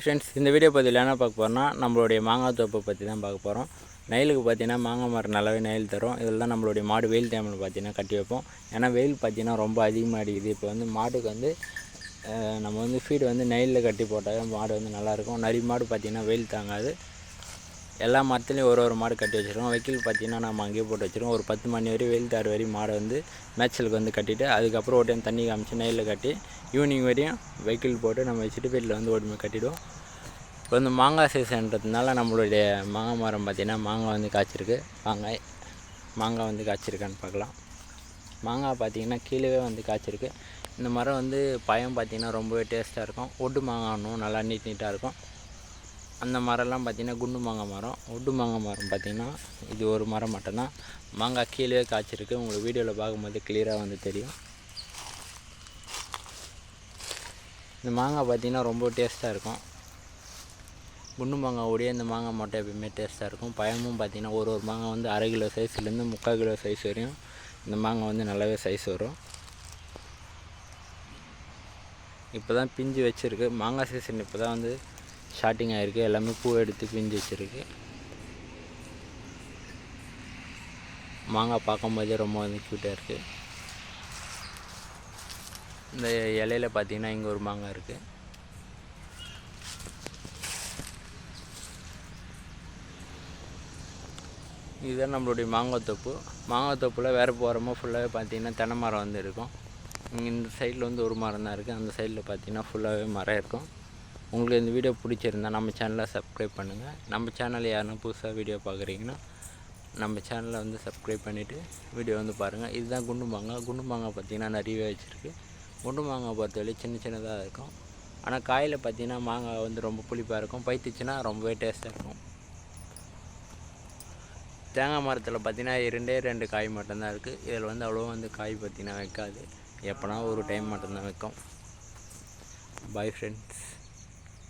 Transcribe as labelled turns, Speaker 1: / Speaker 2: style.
Speaker 1: Friends இந்த video பதிவில் என்ன பார்க்க போகிறோம்னா நம்மளுடைய மாங்காய் தோப்பை பற்றி தான் பார்க்க போகிறோம் நெயிலுக்கு பார்த்தீங்கன்னா மாங்காய் மரம் நல்லாவே நெயில் தரும். இதில் தான் நம்மளுடைய மாடு வெயில் டைமில் பார்த்தீங்கன்னா கட்டி வைப்போம். ஏன்னா வெயில் பார்த்தீங்கன்னா ரொம்ப அதிகமாக அடிக்குது. இப்போ வந்து மாட்டுக்கு வந்து நம்ம வந்து ஃபீடு வந்து நெயிலில் கட்டி போட்டால் மாடு வந்து நல்லாயிருக்கும் நிறைய மாடு பார்த்தீங்கன்னா வெயில் தாங்காது. எல்லா மரத்துலேயும் ஒரு ஒரு மாடு கட்டி வச்சுருக்கோம். வைக்கல் பார்த்தீங்கன்னா நம்ம அங்கேயே போட்டு வச்சுருக்கோம். ஒரு பத்து மணி வரையும் வெயில் தார் வரையும் மாடை வந்து மேய்ச்சலுக்கு வந்து கட்டிட்டு அதுக்கப்புறம் ஒரு டைம் தண்ணி காமிச்சு நெயிலில் கட்டி ஈவினிங் வரையும் வைக்கல் போட்டு நம்ம வச்சுட்டு வீட்டில் வந்து ஓடுமே கட்டிவிடுவோம் இப்போ வந்து மாங்காய் சீசன்றதுனால நம்மளுடைய மாங்காய் மரம் பார்த்திங்கன்னா மாங்காய் வந்து காய்ச்சிருக்கு. மாங்காய் மாங்காய் வந்து காய்ச்சிருக்கான்னு பார்க்கலாம். மாங்காய் பார்த்திங்கன்னா கீழே வந்து காய்ச்சிருக்கு. இந்த மரம் வந்து பயம் பார்த்திங்கன்னா ரொம்பவே டேஸ்ட்டாக இருக்கும். ஒட்டு மாங்காய்னும் நல்லா நீட் நீட்டாக இருக்கும். அந்த மரம்லாம் பார்த்திங்கன்னா குண்டு மாங்காய் மரம் ஒட்டு மாங்காய் மரம் பார்த்திங்கன்னா இது ஒரு மரம் மட்டும்தான். மாங்காய் கீழே காய்ச்சிருக்கு. உங்களுக்கு வீடியோவில் பார்க்கும்போது கிளியராக வந்து தெரியும். இந்த மாங்காய் பார்த்திங்கன்னா ரொம்ப டேஸ்ட்டாக இருக்கும். குண்டு மாங்காய் ஓடிய இந்த மாங்காய் மட்டும் எப்பயுமே டேஸ்ட்டாக இருக்கும். பழமும் பார்த்திங்கன்னா ஒரு ஒரு மாங்காய் வந்து அரை கிலோ சைஸ்லேருந்து முக்கால் கிலோ சைஸ் வரையும் இந்த மாங்காய் வந்து நல்லாவே சைஸ் வரும். இப்போ தான் பிஞ்சு வச்சுருக்கு. மாங்காய் சீசன் இப்போ தான் வந்து ஸ்டார்டிங் ஆகிருக்கு எல்லாமே பூ எடுத்து பிஞ்சு வச்சுருக்கு. மாங்காய் பார்க்கும்போதே ரொம்ப வந்து க்யூட்டாக இருக்குது இந்த இலையில பார்த்தீங்கன்னா இங்கே ஒரு மாங்காய் இருக்குது இதுதான் நம்மளுடைய மாங்காய் தோப்பு. மாங்காய் தோப்பில் வேறு போகிறோமோ ஃபுல்லாகவே பார்த்தீங்கன்னா தென்னை மரம் வந்து இருக்கும். இங்கே இந்த சைடில் வந்து ஒரு மரம் தான் இருக்குது அந்த சைடில் பார்த்தீங்கன்னா ஃபுல்லாகவே மரம் இருக்கும். உங்களுக்கு இந்த வீடியோ பிடிச்சிருந்தா நம்ம சேனலை சப்ஸ்கிரைப் பண்ணுங்கள் நம்ம சேனல் யாருன்னா புதுசாக வீடியோ பார்க்குறீங்கன்னா நம்ம சேனலை வந்து சப்ஸ்கிரைப் பண்ணிவிட்டு வீடியோ வந்து பாருங்கள் இதுதான் குண்டு மாங்காய் குண்டு மாங்காய் பார்த்தீங்கன்னா நிறையவே வச்சுருக்கு. குண்டு மாங்காய் பொறுத்தவரை சின்ன சின்னதாக இருக்கும். ஆனால் காயில் பார்த்தீங்கன்னா மாங்காய் வந்து ரொம்ப புளிப்பாக இருக்கும். பைத்துச்சுன்னா ரொம்பவே டேஸ்ட்டாக இருக்கும். தேங்காய் மரத்தில் பார்த்தீங்கன்னா இரண்டே ரெண்டு காய் மட்டும்தான் இருக்குது இதில் வந்து அவ்வளோ வந்து காய் பார்த்தீங்கன்னா வைக்காது. எப்போனா ஒரு டைம் மட்டும்தான் வைக்கும். Bye friends